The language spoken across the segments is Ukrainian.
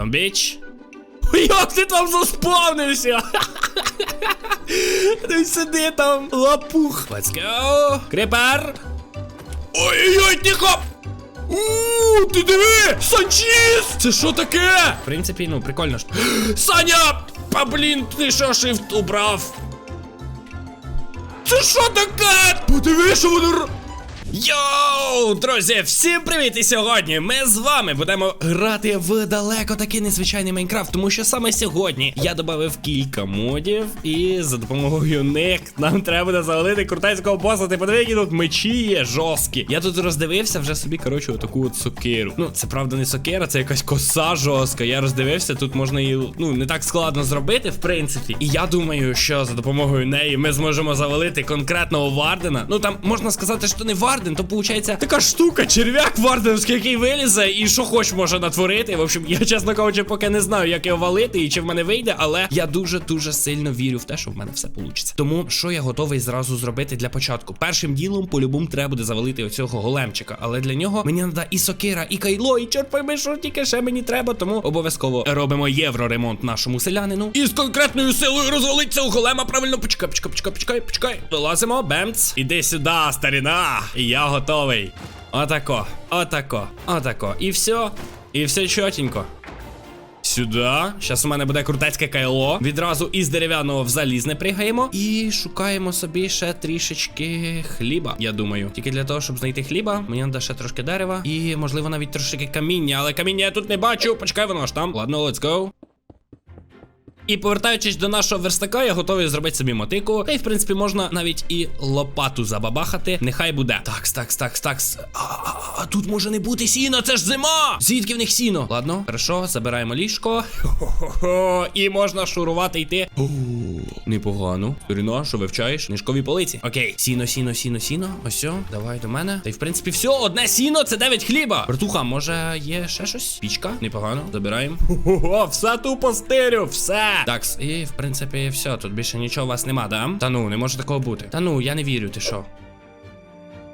Зомбіч. Ой, Як ти там заспавнився? Ти сиди там, лапух. Let's go. Кріпер. Ой-ой-ой, тихо! Ууу, ти диви! Санчіс! Це що таке? В принципі, ну, прикольно ж. Саня! А блін, ти що шифт убрав? Це що таке? Подиви, що воно Йоу, друзі, всім привіт! І сьогодні ми з вами будемо грати в далеко такий незвичайний Майнкрафт, тому що саме сьогодні я додав кілька модів, і за допомогою них нам треба буде завалити крутецького боса. Ти подиви, які тут мечі є жорсткі. Я тут роздивився вже собі, коротше, отаку от сокиру. Ну, це правда не сокира, це якась коса жорстка. Я роздивився, тут можна її ну не так складно зробити, в принципі. І я думаю, що за допомогою неї ми зможемо завалити конкретного Вардена. Ну там можна сказати, що не Варден, то виходить така штука, черв'як Варденовський, який вилізе, і що хоч може натворити. В общем, я чесно кажучи, поки не знаю, як його валити і чи в мене вийде, але я дуже дуже сильно вірю в те, що в мене все вийде. Тому що я готовий зразу зробити для початку. Першим ділом по-любому треба буде завалити оцього големчика. Але для нього мені треба і сокира, і кайло, і чорт пойми, що тільки ще мені треба. Тому обов'язково робимо євроремонт нашому селянину. І з конкретною силою розвалить цього голема. Правильно, почекай, почекай, почекай, почекай, почекай. Вилазимо, бемц. Іди сюди, старіна. Я готовий. Отако, отако, отако. І все. І все чотенько. Сюди. Зараз у мене буде крутецьке кайло. Відразу із дерев'яного в залізне пригаємо. І шукаємо собі ще трішечки хліба, я думаю. Тільки для того, щоб знайти хліба, мені треба ще трошки дерева. І, можливо, навіть трошки каміння. Але каміння я тут не бачу. Почекай, воно ж там. Ладно, let's go. І повертаючись до нашого верстака, я готовий зробити собі мотику. Та й в принципі можна навіть і лопату забабахати. Нехай буде. Такс, такс, такс, такс. А, а, а тут може не бути сіно, це ж зима! Звідки в них сіно? Ладно, хорошо, забираємо ліжко. Хо-хо-хо. І можна шурувати йти. О, непогано. Сторіно, що вивчаєш? Книжкові полиці. Окей, сіно, сіно, сіно, сіно. Ось, давай до мене. Та й в принципі все, одне сіно, це 9 хліба. Братуха, може є ще щось? Пічка? Непогано. Забираємо. О, все тупо стирю, все. Так, і в принципі все. Тут більше нічого у вас нема, да? Та ну, не може такого бути. Та ну, я не вірю, ти що?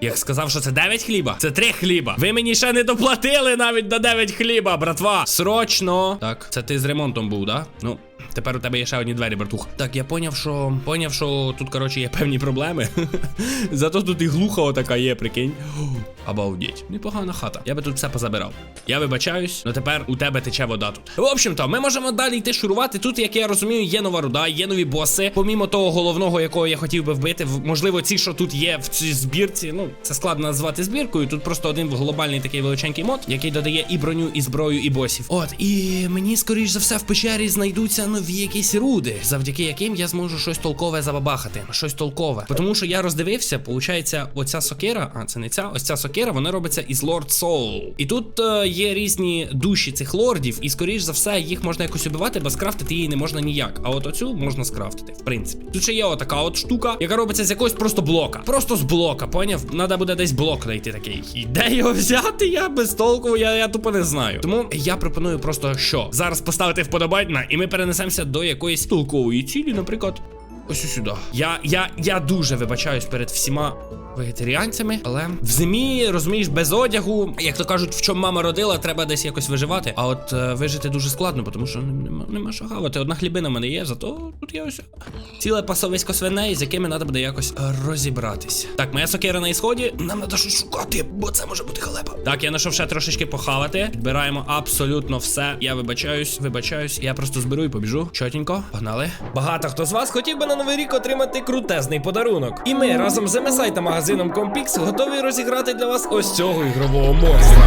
Як сказав, що це 9 хліба? Це 3 хліба. Ви мені ще не доплатили навіть до 9 хліба, братва. Срочно. Так, це ти з ремонтом був, да? Ну. Тепер у тебе є ще одні двері, братух. Так, я поняв, що. Поняв, що тут, коротше, є певні проблеми. Зато тут і глуха отака є, прикинь. Обалдеть. Непогана хата. Я би тут все позабирав. Я вибачаюсь, але тепер у тебе тече вода тут. В общем-то, ми можемо далі йти шурувати. Тут, як я розумію, є нова руда, є нові боси. Помімо того головного, якого я хотів би вбити. Можливо, ці, що тут є в цій збірці. Ну, це складно назвати збіркою. Тут просто один глобальний такий величенький мод, який додає і броню, і зброю, і босів. От, і мені, скоріш за все, в печері знайдуться нові якісь руди, завдяки яким я зможу щось толкове забабахати. Щось толкове. Тому що я роздивився, получається, оця сокира, а це не ця, ось ця сокира, вона робиться із Lord Soul. І тут е, є різні душі цих лордів, і скоріш за все їх можна якось убивати, бо скрафтити її не можна ніяк. А от оцю можна скрафтити, в принципі. Тут ще є отака от штука, яка робиться з якогось просто блока. Просто з блока, поняв? Надо буде десь блок знайти такий. І де його взяти? Я без толку, я, я тупо не знаю. Тому я пропоную просто що зараз поставити вподобайна, і ми перенесемося до якоїсь толкової цілі, наприклад. Ось сюди. Я, я, я дуже вибачаюсь перед всіма вегетаріанцями, але в зимі, розумієш, без одягу, як то кажуть, в чому мама родила, треба десь якось виживати. А от е, вижити дуже складно, тому що нема, нема що хавати. Одна хлібина в мене є, зато тут є ось ціле пасовисько свиней, з якими треба буде якось е, розібратися. Так, моя сокира на ісході. Нам треба щось шукати, бо це може бути халепа. Так, я знайшов ще трошечки похавати. Збираємо абсолютно все. Я вибачаюсь, вибачаюсь. Я просто зберу і побіжу. Чотенько, погнали. Багато хто з вас хотів би на новий рік отримати крутезний подарунок. І ми разом з MSI та Compix готові розіграти для вас ось цього ігрового монстра.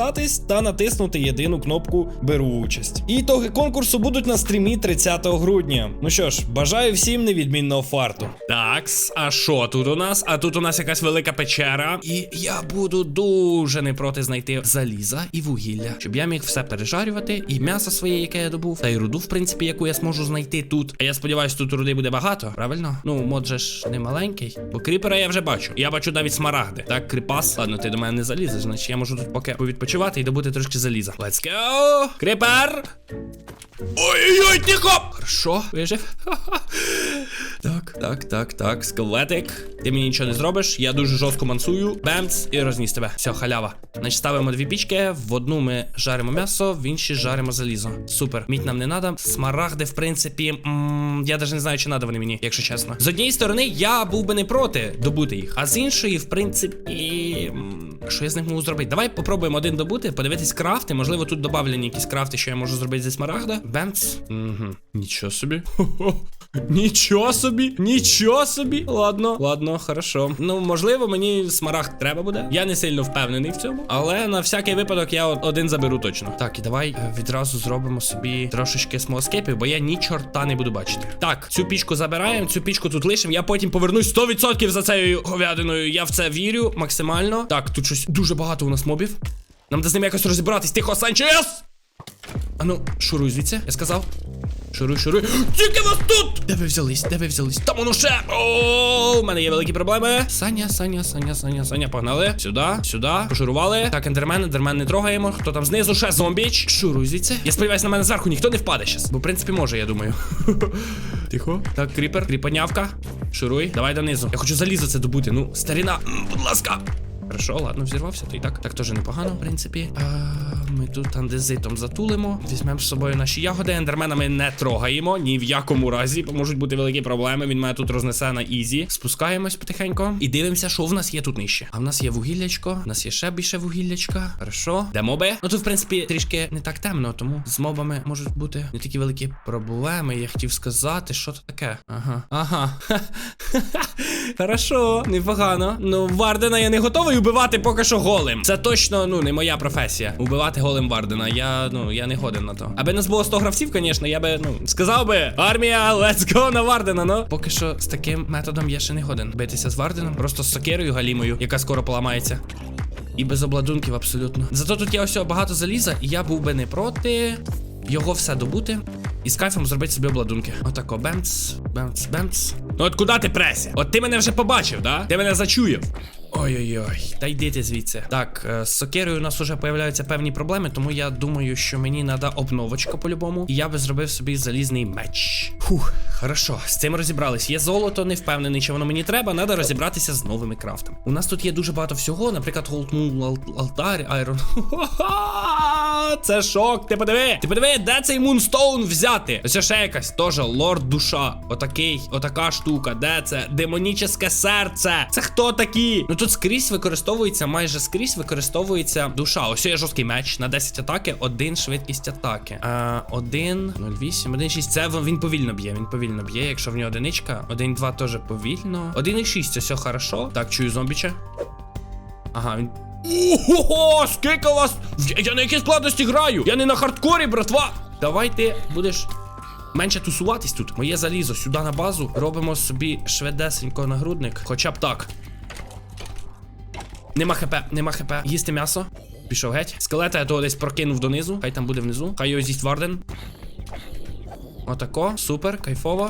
підписатись та натиснути єдину кнопку Беру участь. І ітоги конкурсу будуть на стрімі 30 грудня. Ну що ж, бажаю всім невідмінного фарту. Такс, а що тут у нас? А тут у нас якась велика печера. І я буду дуже не проти знайти заліза і вугілля, щоб я міг все пережарювати, і м'ясо своє, яке я добув, та й руду, в принципі, яку я зможу знайти тут. А я сподіваюся, тут руди буде багато, правильно? Ну, мод же ж не маленький. Бо кріпера я вже бачу. Я бачу навіть смарагди. Так, кріпас. Ладно, ти до мене не залізеш, значить я можу тут поки повідпочивати і добути трошки заліза. Let's go! Кріпер! Ой-ой-ой, тихо! Хорошо, вижив. Так, так, так, так, скелетик. Ти мені нічого не зробиш. Я дуже жорстко мансую. Бемц і розніс тебе. Все, халява. Значить, ставимо дві пічки. В одну ми жаримо м'ясо, в іншій жаримо залізо. Супер. Мідь нам не треба. Смарагди, в принципі, я навіть не знаю, чи надо вони мені, якщо чесно. З однієї сторони, я був би не проти добути їх, а з іншої, в принципі, що я з них можу зробити? Давай попробуємо один добути, подивитись крафти. Можливо, тут додавлені якісь крафти, що я можу зробити зі смарагда. Бемц. Угу. Нічого собі. Хо-хо. Нічого собі, нічого собі. Ладно, ладно, хорошо. Ну, можливо, мені смарагд треба буде. Я не сильно впевнений в цьому, але на всякий випадок я один заберу точно. Так, і давай е, відразу зробимо собі трошечки смолскепів, бо я ні чорта не буду бачити. Так, цю пічку забираємо, цю пічку тут лишимо. Я потім повернусь 100% за цією говядиною. Я в це вірю максимально. Так, тут щось дуже багато у нас мобів. Нам треба з ними якось розібратись. Тихо, Санчес! А ну, шуруй звідси, я сказав. Шуруй, шуруй. Тільки вас тут! Де ви взялись? Де ви взялись? Там воно ще! О, у мене є великі проблеми. Саня, Саня, Саня, Саня, Саня, погнали. Сюди, сюди. Пошурували. Так, ендермен, ендермен не трогаємо. Хто там знизу? Ще зомбіч. Шуруй звідси. Я сподіваюся, на мене зверху ніхто не впаде щас. Бо, в принципі, може, я думаю. Тихо. Так, кріпер, кріпанявка. Шуруй. Давай донизу. Я хочу залізо це добути. Ну, старіна, будь ласка. Хорошо, ладно, взірвався, то і так. Так теж непогано, в принципі. А, ми тут андезитом затулимо. Візьмемо з собою наші ягоди. Ендермена ми не трогаємо ні в якому разі, бо можуть бути великі проблеми. Він мене тут рознесе на ізі. Спускаємось потихеньку і дивимося, що в нас є тут нижче. А в нас є вугіллячко, в нас є ще більше вугіллячка. Хорошо. Де моби? Ну тут, в принципі, трішки не так темно, тому з мобами можуть бути не такі великі проблеми. Я хотів сказати, що це таке. Ага. Ага. Хорошо, непогано. Ну, Вардена я не готовий убивати поки що голим. Це точно, ну, не моя професія. Убивати голим Вардена. Я, ну, я не годен на то. Аби нас було 100 гравців, звісно, я би, ну, сказав би, армія, let's go на Вардена, ну. Поки що з таким методом я ще не годен. Битися з Варденом, просто з сокирою галімою, яка скоро поламається. І без обладунків абсолютно. Зато тут є ось багато заліза, і я був би не проти його все добути. І з кайфом зробити собі обладунки. Отако, бемц, бемц, бемц. Ну от куди ти преся? От ти мене вже побачив, да? Ти мене зачуєв. Ой-ой-ой, та йди ти звідси. Так, е, з сокирою у нас вже появляються певні проблеми, тому я думаю, що мені треба обновочка по-любому. І я би зробив собі залізний меч. Фух, хорошо, з цим розібрались. Є золото, не впевнений, чи воно мені треба. Треба розібратися з новими крафтами. У нас тут є дуже багато всього, наприклад, Голдмул, алтарь, Айрон. Це шок. Ти подиви. Ти подиви, де цей Мунстоун взяти? Ось ще якась теж лорд душа. Отакий, отака штука. Де це? Демонічне серце. Це хто такі? Ну тут скрізь використовується, майже скрізь використовується душа. Ось є жорсткий меч на 10 атаки, один швидкість атаки. А, 1, 0,8, 1,6. Це він повільно б'є. Він повільно б'є. Якщо в нього одиничка, 1,2 теж повільно. 1,6, все хорошо. Так, чую зомбіча. Ага, він. Ого, скільки вас. Я, на якій складності граю? Я не на хардкорі, братва. Давай ти будеш менше тусуватись тут. Моє залізо сюди на базу. Робимо собі швидесенько нагрудник. Хоча б так. Нема хп, нема хп. Їсти м'ясо. Пішов геть. Скелета я того десь прокинув донизу. Хай там буде внизу. Хай його з'їсть Варден. Отако, супер, кайфово.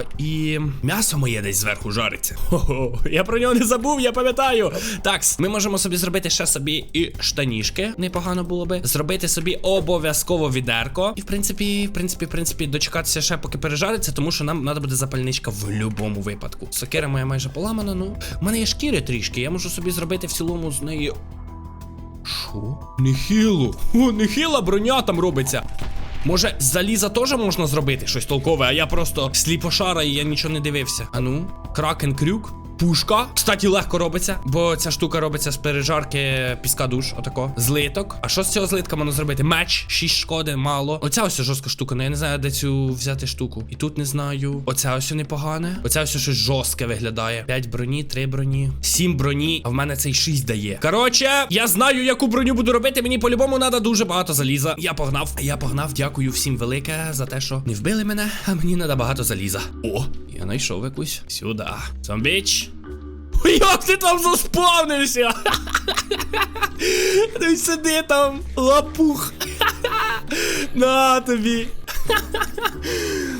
Е, і м'ясо моє десь зверху жариться. Хо-хо, я про нього не забув, я пам'ятаю. Так, ми можемо собі зробити ще собі і штанішки. Непогано було би. Зробити собі обов'язково відерко. І в принципі, в принципі, в принципі, дочекатися ще, поки пережариться, тому що нам треба буде запальничка в будь-якому випадку. Сокира моя майже поламана. Ну, у мене є шкіри трішки. Я можу собі зробити в цілому з неї. Що? Нехило. О, нехила броня там робиться. Може, з заліза теж можна зробити щось толкове, а я просто сліпошара і я нічого не дивився. А ну, кракен крюк. Пушка. Кстати, легко робиться, бо ця штука робиться з пережарки піска душ. Отако. Злиток. А що з цього злитка можна зробити? Меч, 6 шкоди, мало. Оця ось жорстка штука. Ну я не знаю, де цю взяти штуку. І тут не знаю. Оця ось непогане. Оця ось щось жорстке виглядає. 5 броні, 3 броні, 7 броні, а в мене цей 6 дає. Коротше, я знаю, яку броню буду робити. Мені по-любому треба дуже багато заліза. Я погнав. Я погнав. Дякую всім велике за те, що не вбили мене, а мені треба багато заліза. О, я знайшов якусь. Сюди. Зомбіч. Як ти там заспавнився? Ти сиди там, лапух. На тобі.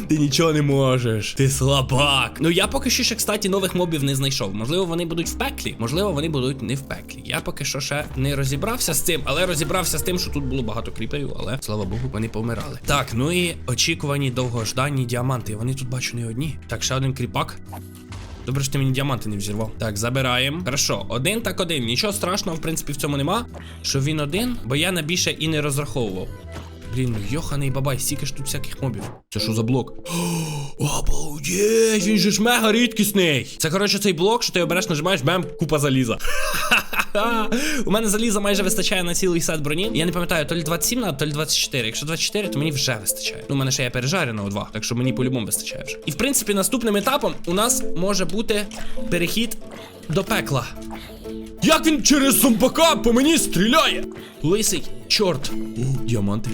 Ти нічого не можеш. Ти слабак. Ну я поки що ще, кстати, нових мобів не знайшов. Можливо, вони будуть в пеклі, можливо, вони будуть не в пеклі. Я поки що ще не розібрався з цим, але розібрався з тим, що тут було багато кріперів, але слава Богу, вони помирали. Так, ну і очікувані довгождані діаманти. Вони тут бачу не одні. Так, ще один кріпак. Добре, що ти мені діаманти не взірвав. Так, забираємо. Хорошо, один так один. Нічого страшного, в принципі, в цьому нема. Що він один, бо я на більше і не розраховував. Блін, ну йоханий бабай, стільки ж тут всяких мобів. Це що за блок? Обалдеть, він же ж мега рідкісний. Це, коротше, цей блок, що ти обереш, нажимаєш, бем, купа заліза. У мене заліза майже вистачає на цілий сет броні. Я не пам'ятаю, то лі 27 надо, то лі 24. Якщо 24, то мені вже вистачає. Ну, у мене ще я пережарена у два, так що мені по-любому вистачає вже. І в принципі, наступним етапом у нас може бути перехід до пекла. Як він через зомбака по мені стріляє? Лисий, чорт. О, діаманти.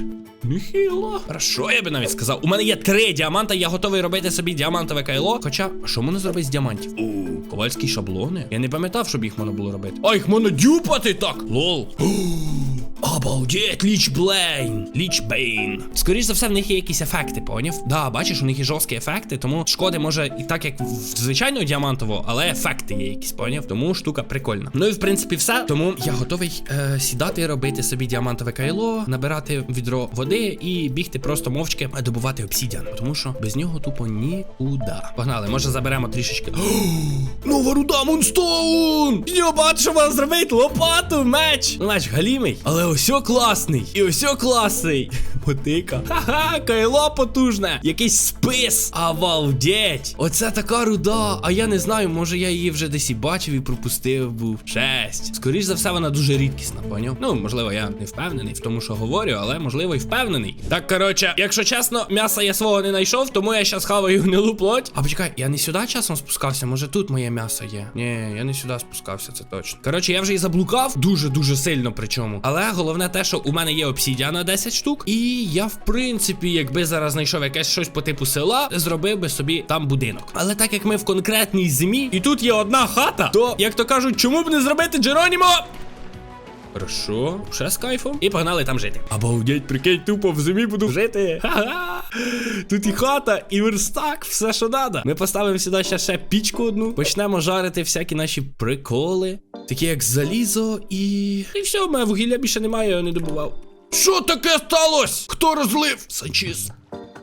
Нехило. Хорошо, я би навіть сказав. У мене є три діаманта, я готовий робити собі діамантове кайло. Хоча, що можна зробити з діамантів? У, ковальські шаблони. Я не пам'ятав, щоб їх можна було робити. А їх можна дюпати так. Лол. Обалдеть, Ліч Бейн. Скоріше за все, в них є якісь ефекти, поняв? Да, бачиш, у них є жорсткі ефекти, тому шкоди може і так, як в звичайного діамантового, але ефекти є якісь, поняв? Тому штука прикольна. Ну і в принципі все. Тому я готовий е, сідати, і робити собі діамантове кайло, набирати відро води і бігти просто мовчки добувати обсідіан. Тому що без нього тупо нікуди. Погнали, може заберемо трішечки. Нова руда Мунстоун! Я бачу, можна зробити лопату, меч. Ну, галімий, але ось класний. І ось класний. Мотика. Ха-ха, кайло потужне. Якийсь спис. Обалдеть. Оце така руда. А я не знаю, може я її вже десь і бачив і пропустив був. Шесть. Скоріш за все, вона дуже рідкісна, поняв? Ну, можливо, я не впевнений в тому, що говорю, але можливо і впевнений. Так, коротше, якщо чесно, м'яса я свого не знайшов, тому я щас хаваю гнилу плоть. А почекай, я не сюди часом спускався, може тут моє м'ясо є. Ні, я не сюди спускався, це точно. Коротше, я вже і заблукав дуже-дуже сильно причому. Але головне те, що у мене є обсідіана 10 штук, і я, в принципі, якби зараз знайшов якесь щось по типу села, зробив би собі там будинок. Але так як ми в конкретній зимі, і тут є одна хата, то як то кажуть, чому б не зробити Джеронімо? Хорошо, ще з кайфом. І погнали там жити. Обалдеть, прикинь, тупо в зимі буду жити. Ха-ха. Тут і хата, і верстак, все, що надо. Ми поставимо сюди ще, ще пічку одну. Почнемо жарити всякі наші приколи. Такі як залізо і. І все, у мене вугілля більше немає, я не добував. Що таке сталося? Хто розлив? Санчіз.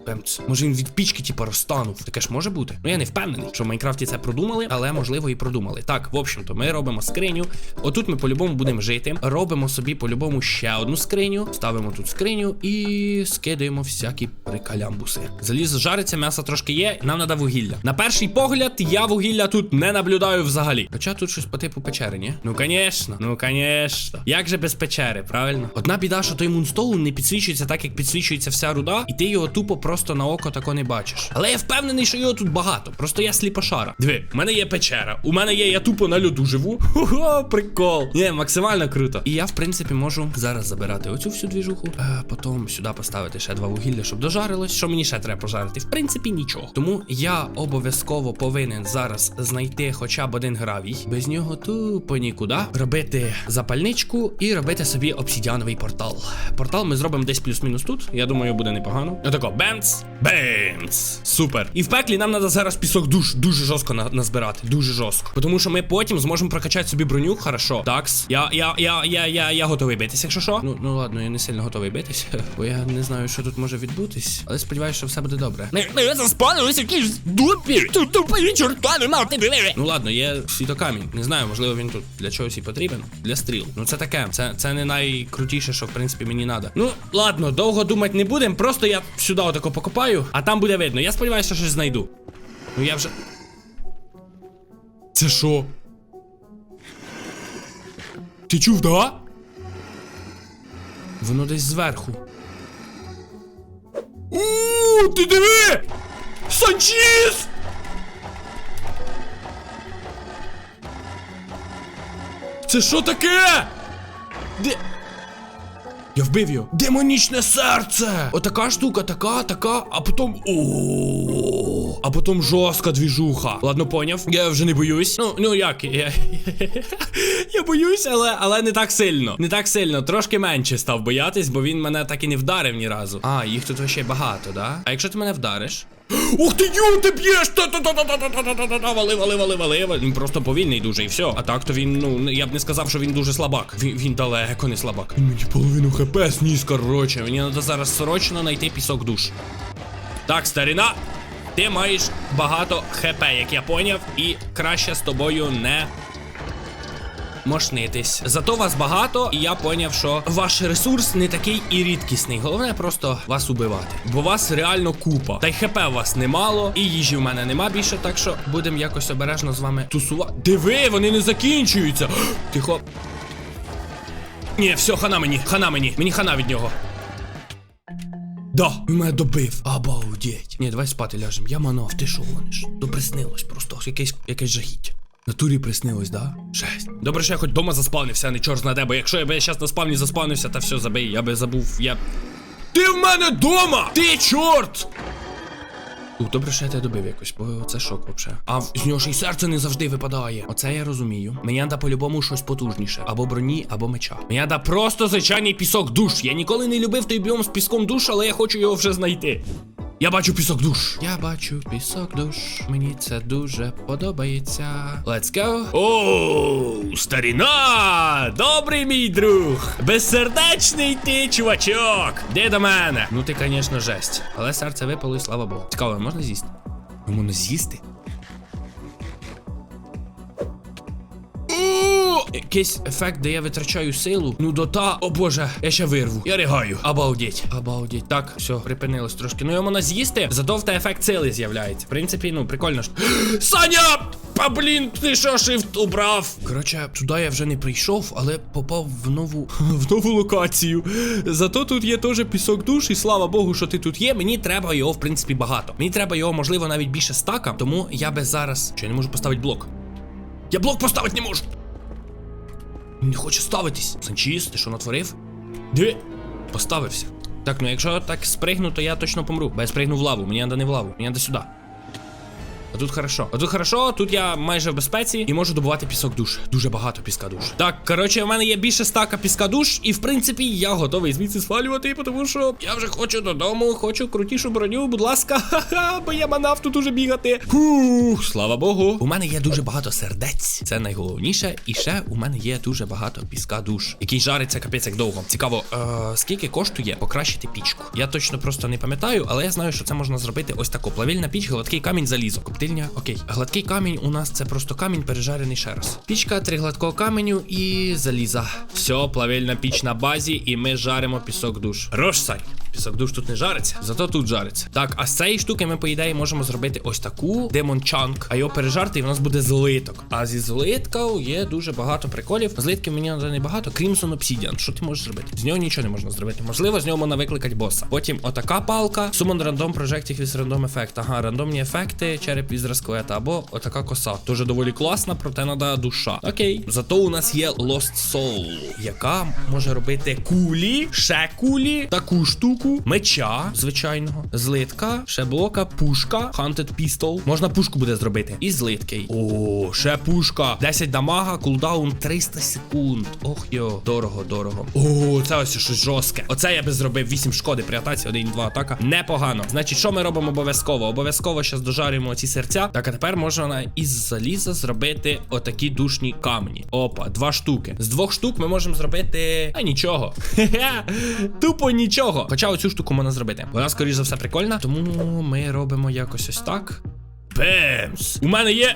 Пемц. Може він від пічки, типа, розтанув. Таке ж може бути. Ну я не впевнений, що в Майнкрафті це продумали, але можливо і продумали. Так, в общем-то, ми робимо скриню. Отут ми по-любому будемо жити. Робимо собі по-любому ще одну скриню. Ставимо тут скриню і скидаємо всякі прикалямбуси. Заліз жариться, м'ясо трошки є. Нам треба вугілля. На перший погляд, я вугілля тут не наблюдаю взагалі. Хоча тут щось по типу печери, ні? Ну звісно, ну звісно. Як же без печери, правильно? Одна біда, що той мунстоун не підсвічується так, як підсвічується вся руда, і ти його тупо просто на око тако не бачиш. Але я впевнений, що його тут багато. Просто я сліпошара. Диви, у мене є печера. У мене є, я тупо на льоду живу. Ого, прикол. Ні, максимально круто. І я, в принципі, можу зараз забирати оцю всю двіжуху. А потім сюди поставити ще два вугілля, щоб дожарилось. Що мені ще треба пожарити? В принципі, нічого. Тому я обов'язково повинен зараз знайти хоча б один гравій. Без нього тупо нікуди. Робити запальничку і робити собі обсідіановий портал. Портал ми зробимо десь плюс-мінус тут. Я думаю, буде непогано. Отако, бенц, Бемс! Супер. І в пеклі нам треба зараз пісок душ дуже жорстко на- назбирати. Дуже жорстко. Тому що ми потім зможемо прокачати собі броню. Хорошо. Такс. Я, я, я, я, я, я готовий битися, якщо що. Ну, ну ладно, я не сильно готовий битися, бо я не знаю, що тут може відбутись. Але сподіваюся, що все буде добре. Ми, ми заспалилися в дупі. Тут тупі чорта нема. Ну ладно, є світокамінь. Не знаю, можливо, він тут для чогось і потрібен. Для стріл. Ну це таке. Це, це не найкрутіше, що в принципі мені треба. Ну ладно, довго думати не будемо. Просто я сюди отако покопаю, а там буде видно. Я сподіваюся, що щось знайду. Ну я вже. Це що? Ти чув, да? Воно десь зверху. У, ти диви! Санчіс! Це що таке? Де. Я вбив його. Демонічне серце! Отака штука, така, така, а потім. О, а потім жорстка двіжуха. Ладно, поняв. Я вже не боюсь. Ну, ну як? Я, я боюсь, але, але не так сильно. Не так сильно. Трошки менше став боятись, бо він мене так і не вдарив ні разу. А, їх тут ще багато, да? А якщо ти мене вдариш? Ух ти, ю, ти б'єш! Та-та-та-та-та-та-та-та-та! Вали, вали, вали, вали. Він просто повільний дуже і все. А так то він, ну, я б не сказав, що він дуже слабак. Він, він далеко не слабак. Він мені половину хп сніс, короче. Мені треба зараз срочно знайти пісок душ. Так, старина, ти маєш багато хп, як я поняв, і краще з тобою не мошнитись. Зато вас багато, і я поняв, що ваш ресурс не такий і рідкісний. Головне просто вас убивати. Бо вас реально купа. Та й хп у вас немало, і їжі в мене нема більше, так що будемо якось обережно з вами тусувати. Диви, вони не закінчуються. Тихо. Ні, все, хана мені, хана мені. Мені хана від нього. Да, він мене добив. Обалдеть. Ні, давай спати ляжем. Я манав, ти що гониш? То приснилось просто. Якесь, якесь жахіття. Натурі приснилось, да? Жесть. Добре, що я хоч дома заспавнився, а не чорт знаде, бо якщо я би зараз на спавні заспавнився, та все забий, я би забув, я. Ти в мене дома! Ти чорт! Ух, добре, що я тебе добив якось, бо це шок вообще. А з нього ж і серце не завжди випадає. Оце я розумію. Мені треба по-любому щось потужніше. Або броні, або меча. Мені треба просто звичайний пісок душ. Я ніколи не любив той біом з піском душ, але я хочу його вже знайти. Я бачу пісок душ. Я бачу пісок душ. Мені це дуже подобається. Let's go. Оу, старіна! Добрий мій друг! Безсердечний ти, чувачок! Де до мене? Ну ти, звісно, жесть. Але серце випало і слава Богу. Цікаво, можна з'їсти? Можна з'їсти? Якийсь ефект, де я витрачаю силу. Ну до та, о боже, я ще вирву. Я ригаю. Обалдеть. Обалдеть. Так, все, припинилось трошки. Ну його можна з'їсти, зато в ефект сили з'являється. В принципі, ну, прикольно ж. Саня! А блін, ти що шифт убрав? Коротше, туди я вже не прийшов, але попав в нову в нову локацію. Зато тут є теж пісок душ, і слава Богу, що ти тут є. Мені треба його, в принципі, багато. Мені треба його, можливо, навіть більше стака, тому я би зараз. Чи я не можу поставити блок? Я блок поставити не можу. Не хочу ставитись. Санчіс, ти що натворив? Де? Поставився. Так, ну якщо так спригну, то я точно помру. Бо я спригну в лаву, мені треба не в лаву, мені треба сюди. А тут хорошо. А тут хорошо, тут я майже в безпеці і можу добувати пісок душ. Дуже багато піска душ. Так, коротше, в мене є більше стака піска душ, і в принципі я готовий звідси свалювати, тому що я вже хочу додому, хочу крутішу броню, будь ласка, ха-ха, бо я манав тут уже бігати. Фух, слава Богу. У мене є дуже багато сердець. Це найголовніше. І ще у мене є дуже багато піска душ, який жариться капець як довго. Цікаво, е, скільки коштує покращити пічку? Я точно просто не пам'ятаю, але я знаю, що це можна зробити ось тако. Плавильна піч, гладкий камінь, залізо. Коптильня, окей. Гладкий камінь у нас це просто камінь пережарений ще раз. Пічка, три гладкого каменю і заліза. Все, плавильна піч на базі, і ми жаримо пісок душ. Рош. Пісок душ тут не жариться, зато тут жариться. Так, а з цієї штуки ми, по ідеї, можемо зробити ось таку демон чанк, а його пережарти, і в нас буде злиток. А зі злитків є дуже багато приколів. Злитків мені не багато. Crimson Obsidian. Що ти можеш зробити? З нього нічого не можна зробити. Можливо, з нього можна викликати боса. Потім отака палка. Summon random projective with random effect. Ага, рандомні ефекти, череп із розклета. Або отака коса. Дуже доволі класна, проте треба душа. Окей. Зато у нас є Lost Soul, яка може робити кулі, ще кулі, таку штуку. меча звичайного, злитка, ще блока, пушка, Hunted Pistol. Можна пушку буде зробити. І злитки. О, ще пушка. 10 дамага, кулдаун 300 секунд. Ох йо, дорого, дорого. О, це ось щось жорстке. Оце я би зробив 8 шкоди при атаці, 1-2 атака. Непогано. Значить, що ми робимо обов'язково? Обов'язково зараз дожарюємо ці серця. Так, а тепер можна із заліза зробити отакі душні камені. Опа, два штуки. З двох штук ми можемо зробити. А нічого. Тупо нічого. Хоча оцю штуку можна зробити. Вона, скоріш за все, прикольна. Тому ми робимо якось ось так. Бемс! У мене є.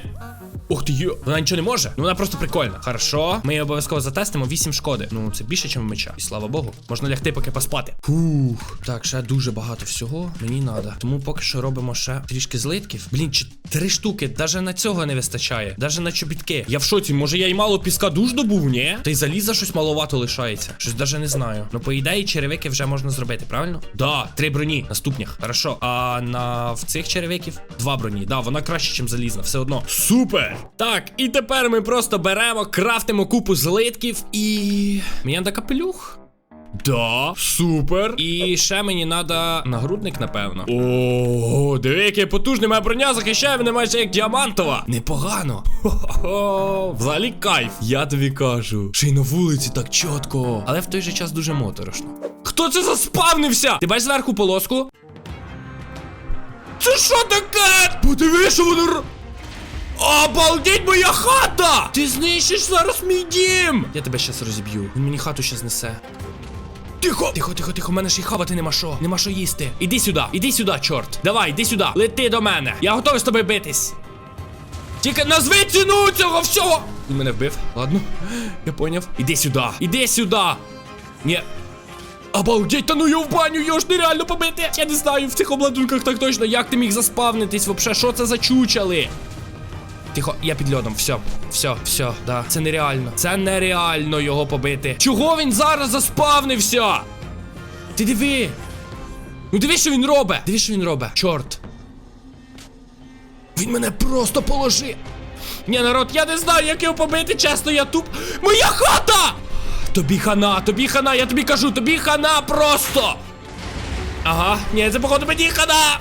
Ух ти йо, вона нічого не може. Ну вона просто прикольна. Хорошо. Ми її обов'язково затестимо 8 шкоди. Ну це більше, ніж меча. І слава Богу. Можна лягти, поки поспати. Фух. Так, ще дуже багато всього. Мені треба. Тому поки що робимо ще трішки злитків. Блін, чи три штуки. Даже на цього не вистачає. Даже на чобітки. Я в шоці, може я й мало піска душ добув, ні? Та й заліза щось маловато лишається. Щось даже не знаю. Ну, по ідеї, черевики вже можна зробити, правильно? Да, три броні на ступнях. Хорошо. А на в цих черевиків два броні. Да, вона краще, ніж залізна. Все одно. Супер! Так, і тепер ми просто беремо, крафтимо купу злитків і. Мені надо капелюх. Да, супер. І ще мені треба нагрудник, напевно. О, диви, який потужний моя броня захищає мене майже як діамантова. Непогано. Хо-хо-хо. Взагалі кайф. Я тобі кажу. Ще й на вулиці так чітко. Але в той же час дуже моторошно. Хто це заспавнився? Ти бачиш зверху полоску? Це що таке? Подиви, що воно. Обалдеть моя хата! Ти знищиш зараз мій дім! Я тебе щас розіб'ю. Він мені хату щас несе. Тихо! Тихо, тихо, тихо, в мене ж і хавати нема що. Нема що їсти. Іди сюди, іди сюди, чорт. Давай, іди сюди. Лети до мене. Я готовий з тобою битись. Тільки назви ціну цього всього! Він мене вбив. Ладно, я поняв. Іди сюди, іди сюди. Ні. Обалдеть, та ну його в баню, його ж нереально побити. Я не знаю, в цих обладунках так точно, як ти міг заспавнитись вообще, що це за чучали? Тихо, я під льодом, все, все, все, да. Це нереально. Це нереально його побити. Чого він зараз заспавнився? Ти диви. Ну диви, що він робить. Диви, що він робить. Чорт. Він мене просто положив. Ні, народ, я не знаю, як його побити, чесно, я туп. Моя хата! Тобі хана, тобі хана, я тобі кажу, тобі хана просто. Ага, ні, це походу мені хана.